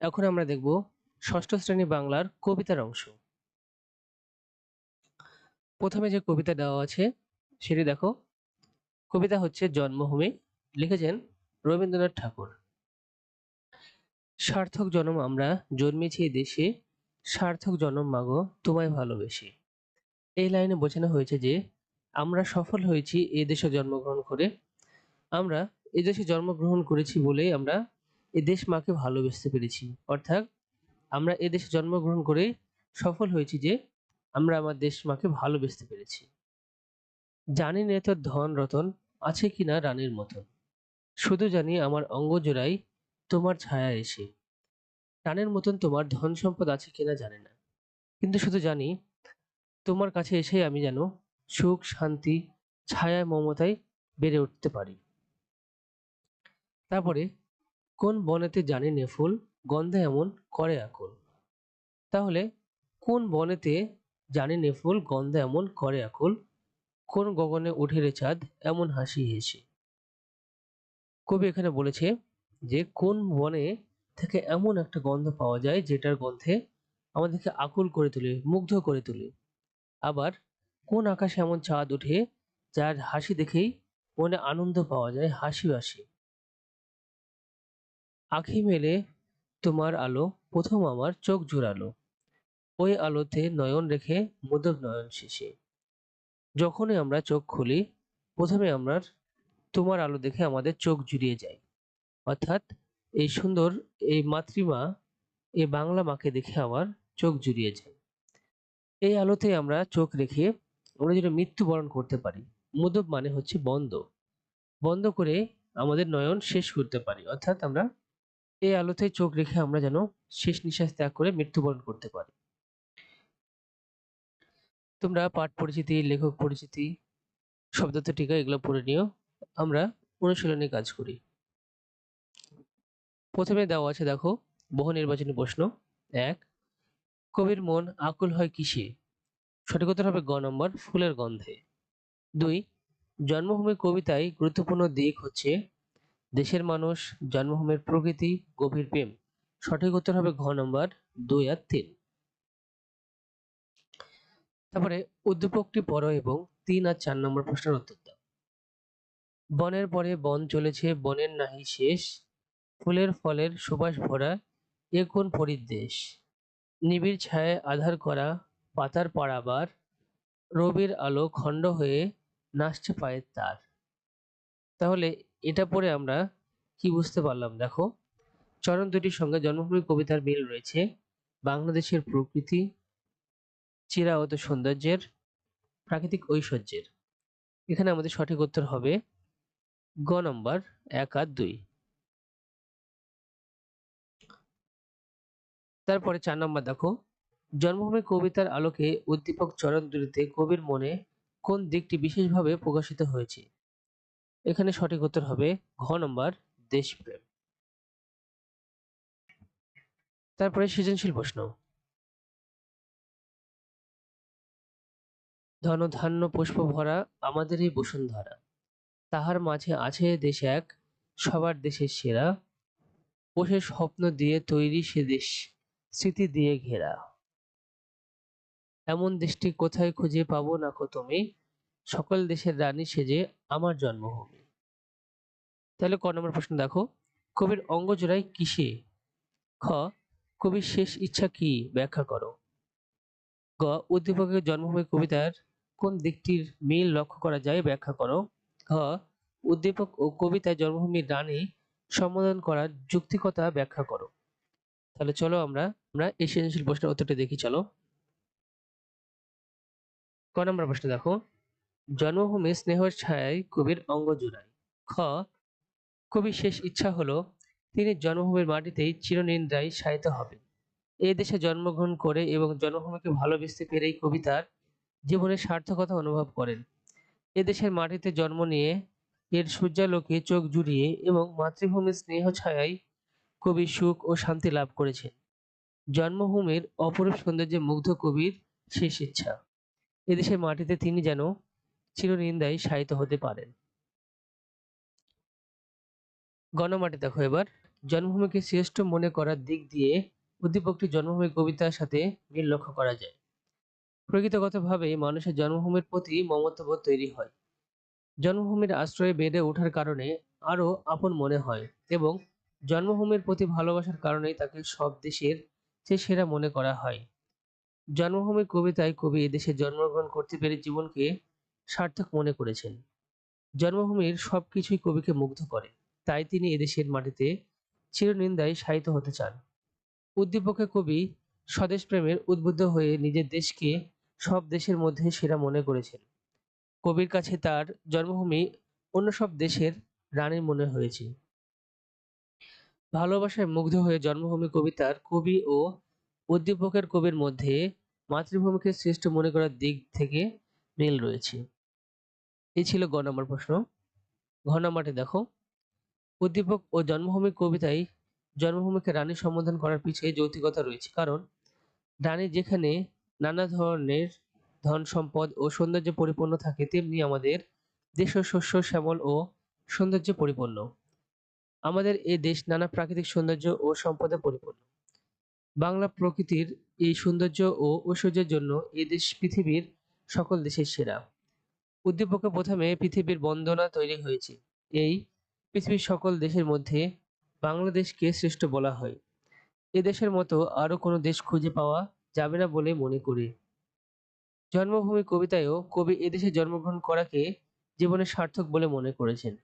এখন আমরা দেখব ষষ্ঠ শ্রেণি বাংলার কবিতার অংশ। প্রথমে যে কবিতা দেওয়া আছে, সেটি দেখো। কবিতা হচ্ছে জন্মভূমি। লিখেছেন রবীন্দ্রনাথ ঠাকুর। সার্থক জনম আমরা জন্মেছি দেশে, সার্থক জনম মাগো তোমায় ভালোবেসে। এই লাইনে বোঝানো হয়েছে যে আমরা সফল হয়েছি এই দেশে জন্মগ্রহণ করে। আমরা এই দেশে জন্মগ্রহণ করেছি বলেই আমরা এ দেশ মাকে ভালোবাসতে পেরেছি। অর্থাৎ আমরা এ দেশে জন্মগ্রহণ করে সফল হয়েছি যে আমরা আমার দেশ মাকে ভালোবাসতে পেরেছি। জানি নে তোর ধন রতন আছে কিনা রানীর মতন। শুধু জানি আমার অঙ্গ জোড়াই তোমার ছায়া এসে। রানের মতন তোমার ধন সম্পদ আছে কিনা জানি না। কিন্তু শুধু জানি তোমার কাছে এসে আমি যেন সুখ, শান্তি, ছায়া, মমতায় বেড়ে উঠতে পারি। তারপরে কোন বনেতে জানি নে ফুল গন্ধে এমন করে আকুল? তাহলে, কোন বনেতে জানি নে ফুল গন্ধে এমন করে আকুল? কোন গগনে উঠে রে চাঁদ এমন হাসি হেসে? কবি এখানে বলেছে যে, কোন বনে থেকে এমন একটা গন্ধ পাওয়া যায় যেটার গন্ধে আমাদেরকে আকুল করে তোলে, মুগ্ধ করে তোলে। আবার, কোন আকাশে এমন চাঁদ ওঠে যার হাসি দেখেই মনে আনন্দ পাওয়া যায় হাসি হাসি আঁখি মেলে তোমার আলো, প্রথম আমার চোখ জুড়ালো। ওই আলোতে নয়ন রেখে মোদক নয়ন শেষে। যখনই আমরা চোখ খুলি, প্রথমে আমরা তোমার আলো দেখে আমাদের চোখ জুড়িয়ে যায় অর্থাৎ এই সুন্দর এই মাতৃমা, এই বাংলা মাকে দেখে আমার চোখ জুড়িয়ে যায়। এই আলোতে আমরা চোখ রেখে আমরা যেটা মৃত্যুবরণ করতে পারি। মুদব মানে হচ্ছে বন্ধ। বন্ধ করে আমাদের নয়ন শেষ করতে পারি। অর্থাৎ আমরা এই আলোতে চোখ রেখে আমরা যেন শেষ নিঃশ্বাস ত্যাগ করে মৃত্যুবরণ করতে পারি। তোমরা পাঠ পরিচিতি, লেখক পরিচিতি শব্দার্থ টিকা এগুলো পড়ে নিও। আমরা অনুশীলনে কাজ করি। প্রথমে দেওয়া আছে, দেখো, বহু নির্বাচনী প্রশ্ন। এক, কবির মন আকুল হয় কিসে? সঠিক উত্তর হবে গ নম্বর, ফুলের গন্ধে। দুই, জন্মভূমি কবিতায় গুরুত্বপূর্ণ দিক হচ্ছে দেশের মানুষ, জন্মভূমির প্রকৃতি, গভীর প্রেম। সঠিক উত্তর হবে ঘ নম্বর, দুই আর তিন। তারপরে উদ্দীপকটি পড়ো এবং তিন আর চার নম্বর প্রশ্নের উত্তর বনের পরে বন চলেছে, বনের নাহি শেষ। ফুলের ফলের সুবাস ভরা, এ কোন পরিদেশ নিবিড় ছায়ায় আধার করা, পাতার পাড়াবার, রবির আলো খণ্ড হয়ে নাচছে পায়ের তার। তাহলে এটা পড়ে আমরা কি বুঝতে পারলাম? দেখো, চরণ দুটির সঙ্গে জন্মভূমি কবিতার মিল রয়েছে। বাংলাদেশের প্রকৃতি চিরায়ত সৌন্দর্যের, প্রাকৃতিক ঐশ্বর্যের। এখানে আমাদের সঠিক উত্তর হবে গ নম্বর, এক আর দুই। তারপরে চার নম্বর দেখো, জন্মভূমি কবিতার আলোকে উদ্দীপক চরণ দুটিতে কবির মনে কোন দিকটি বিশেষভাবে প্রকাশিত হয়েছে? এখানে সঠিক উত্তর হবে ঘ নম্বর দেশপ্রেম। তারপরে সৃজনশীল প্রশ্ন। ধন ধান্য পুষ্প ভরা আমাদের এই বসুন্ধরা। তাহার মাঝে আছে দেশ এক, সবার দেশের সেরা। বসে স্বপ্ন দিয়ে তৈরি সে দেশ, স্মৃতি দিয়ে ঘেরা। এমন দেশটি কোথায় খুঁজে পাবো না কো তুমি? সকল দেশের রানী সেজে আমার জন্মভূমি তাহলে ক নম্বর প্রশ্ন দেখো, কবির অঙ্গ জোড়ায় কিসে? খ, কবির শেষ ইচ্ছা কি? ব্যাখ্যা করো। গ, উদ্দীপকের জন্মভূমি কবিতার কোন দিকটির মিল লক্ষ্য করা যায়? ব্যাখ্যা করো। ঘ, উদ্দীপক ও কবিতায় জন্মভূমির রানী সম্বোধন করার যুক্তিকতা ব্যাখ্যা করো। তাহলে চলো আমরা আমরা এই সৃজনশীল প্রশ্নের উত্তরটা দেখি, চলো। ক নম্বর প্রশ্ন দেখো জন্মভূমি স্নেহর ছায়ায় কবির অঙ্গ জোড়ায়। খ, কবির শেষ ইচ্ছা হলো তিনি জন্মভূমির মাটিতেই চিরনিন্দ্রায় শায়িত হবেন। এই দেশে জন্মগ্রহণ করে এবং জন্মভূমিকে ভালোবেসতে পেরেই কবিতার জীবনের সার্থকতা অনুভব করেন। এদেশের মাটিতে জন্ম নিয়ে, এর সূর্যালোকে চোখ জুড়িয়ে এবং মাতৃভূমির স্নেহ ছায়ায় কবি সুখ ও শান্তি লাভ করেছেন। জন্মভূমির অপরূপ সৌন্দর্যে মুগ্ধ কবির শেষ ইচ্ছা। এদেশের মাটিতে তিনি যেন চিরনিন্দায় শায়িত হতে পারেন। গণমাটি দেখো এবার। জন্মভূমিকে শ্রেষ্ঠ মনে করার দিক দিয়ে উদ্দীপকটি জন্মভূমি কবিতার সাথে মিল লক্ষ্য করা যায়। প্রকৃতিগতভাবে মানুষের জন্মভূমির প্রতি মমত্ববোধ তৈরি হয়। জন্মভূমির আশ্রয়ে বেড়ে ওঠার কারণে আরও আপন মনে হয় এবং জন্মভূমির প্রতি ভালোবাসার কারণেই তাকে সব দেশের চেয়ে সেরা মনে করা হয়। জন্মভূমির কবিতায় কবি এদেশে জন্মগ্রহণ করতে পেরে জীবনকে সার্থক মনে করেছেন। জন্মভূমির সবকিছুই কবিকে মুগ্ধ করে, তাই তিনি এদেশের মাটিতে চিরনিন্দায় শায়িত হতে চান। উদ্দীপকে কবি স্বদেশ প্রেমের উদ্বুদ্ধ হয়ে নিজের দেশকে সব দেশের মধ্যে সেরা মনে করেছেন। কবির কাছে তার জন্মভূমি অন্য সব দেশের রানীর মনে হয়েছে। ভালোবাসায় মুগ্ধ হয়ে জন্মভূমি কবিতার কবি ও উদ্দীপকের কবির মধ্যে মাতৃভূমিকে শ্রেষ্ঠ মনে করার দিক থেকে মিল রয়েছে। এই ছিল গ নম্বর প্রশ্ন। ঘ নম্বরটি দেখো। উদ্দীপক ও জন্মভূমি কবিতায় জন্মভূমিকে রানী সম্বোধন করার পিছিয়ে যৌক্তিকতা রয়েছে। কারণ রানী যেখানে নানা ধরনের ধন সম্পদ ও সৌন্দর্যে পরিপূর্ণ থাকে, তেমনি আমাদের দেশ শস্য, শ্যামল ও সৌন্দর্যে পরিপূর্ণ। আমাদের এ দেশ নানা প্রাকৃতিক সৌন্দর্য ও সম্পদে পরিপূর্ণ। বাংলা প্রকৃতির এই সৌন্দর্য ও ঐশ্বর্যের জন্য এ দেশ পৃথিবীর সকল দেশের সেরা। উদ্দীপকে প্রথমে পৃথিবীর বন্দনা তৈরি হয়েছে। এই পৃথিবীর সকল দেশের মধ্যে বাংলাদেশকে শ্রেষ্ঠ বলা হয়। এ দেশের মতো আরও কোনো দেশ খুঁজে পাওয়া যাবে না বলে মনে করি। জন্মভূমি কবিতায়ও কবি এদেশে জন্মগ্রহণ করাকে জীবনের সার্থক বলে মনে করেছেন।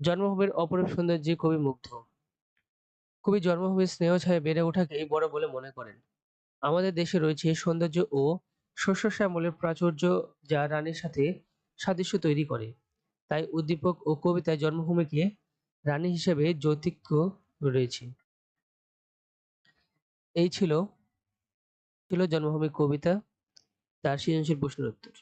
জন্মভূমির অপরূপ সৌন্দর্যে কবি মুগ্ধ। কবি জন্মভূমির স্নেহ ছায়া বেড়ে ওঠাকেই বড় বলে মনে করেন। আমাদের দেশে রয়েছে সৌন্দর্য ও শস্য শ্যামলের প্রাচুর্য যা রানীর সাথে সাদৃশ্য তৈরি করে। তাই উদ্দীপক ও কবিতায় জন্মভূমিকে রানী হিসেবে যৌতিক্য রয়েছে। এই ছিল ছিল জন্মভূমি কবিতা, তার সৃজনশীল প্রশ্নের উত্তর।